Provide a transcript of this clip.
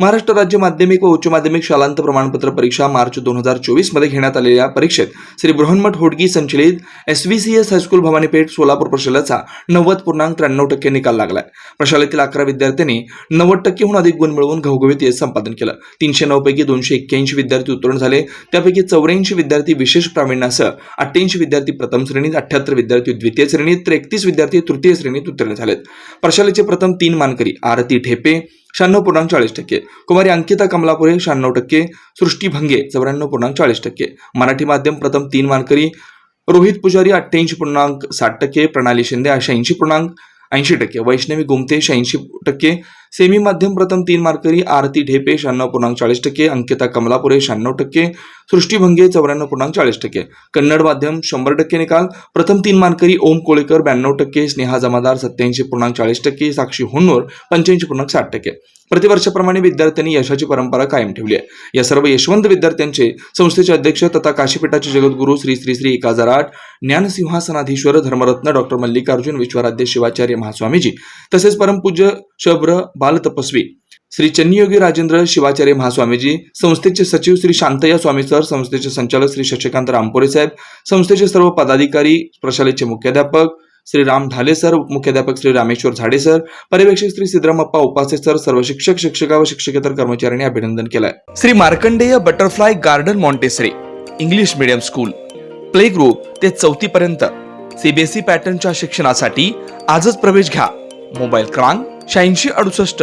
महाराष्ट्र राज्य माध्यमिक व उच्च माध्यमिक शालांत प्रमाणपत्र परीक्षा मार्च दोन हजार चोवीसमध्ये घेण्यात आलेल्या परीक्षेत श्री बृहन्मठ होडगी संचलित S V C S high school Bhavanipeth Solapur प्रशालेचा नव्वद पूर्णांक त्र्याण्णव टक्के निकाल लागलाय. प्रशालेतील अकरा विद्यार्थ्यांनी नव्वद टक्केहून अधिक गुण मिळवून घवघवीत यश संपादन केलं. तीनशे नऊ पैकी दोनशे एक्क्याऐंशी विद्यार्थी उत्तीर्ण झाले. त्यापैकी चौऱ्याऐंशी विद्यार्थी विशेष प्रावीण्यासह अठ्ठ्याऐंशी विद्यार्थी प्रथम श्रेणीत अठ्याहत्तर विद्यार्थी द्वितीय श्रेणीत तर एकतीस विद्यार्थी तृतीय श्रेणीत उत्तीर्ण झालेत. प्रशालेचे प्रथम तीन मानकरी आरती ठेपे शहाण्णव पूर्णांक चाळीस टक्के. कुमारी अंकिता कमलापुरे शहाण्णव टक्के. सृष्टी भंगे चौऱ्याण्णव पूर्णांक चाळीस टक्के. मराठी माध्यम प्रथम तीन मानकरी. रोहित पुजारी अठ्ठ्याऐंशी पूर्णांक साठ टक्के. प्रणाली शिंदे ऐंशी पूर्णांक ऐंशी टक्के. वैष्णवी गुमते शहाऐंशी टक्के. सेमी माध्यम प्रथम तीन मार्करी आरती ढेपे शहाण्णव पूर्णांक चाळीस टक्के. अंकिता कमलापुरे शहाण्णव टक्के. सृष्टीभंगे चौऱ्याण्णव पूर्णांक चाळीस टक्के. कन्नड माध्यम शंभर टक्के निकाल. प्रथम तीन मानकरी ओम कोळेकर ब्याण्णव टक्के. स्नेहा जमादार सत्याऐंशी पूर्णांक चाळीस टक्के. साक्षी हुन्नूर पंच्याऐंशी पूर्णांक साठ टक्के. प्रतिवर्षाप्रमाणे विद्यार्थ्यांनी यशाची परंपरा कायम ठेवली आहे. या सर्व यशवंत विद्यार्थ्यांचे संस्थेचे अध्यक्ष तथा काशीपीठाचे जगद्गुरू श्री श्री श्री एक हजार आठ ज्ञानसिंहासनाधीश्वर धर्मरत्न डॉक्टर मल्लिकार्जुन विश्वराध्य शिवाचार्य महास्वामीजी तसेच परमपूज्य शब्र बालतपस्वी श्री चन्नीयोगी राजेंद्र शिवाचार्य महास्वामीजी संस्थेचे सचिव श्री शांतया स्वामी सर संस्थेचे संचालक श्री शशिकांत रामपोरे साहेब संस्थेचे सर्व पदाधिकारी प्रशालेचे मुख्याध्यापक श्री राम ढाले सर मुख्याध्यापक श्री रामेश्वर झाडे सर पर्यवेक्षक श्री सिद्धरामप्पा उपासे सर सर्व शिक्षक शिक्षिका व शिक्षकेतर कर्मचाऱ्यांनी अभिनंदन केलंय. Shri Markandey butterfly garden Montessori English medium school play group ते चौथी पर्यंत सीबीएसई पॅटर्नच्या शिक्षणासाठी आजच प्रवेश घ्या. मोबाईल क्रमांक शहाऐंशी अडुसष्ट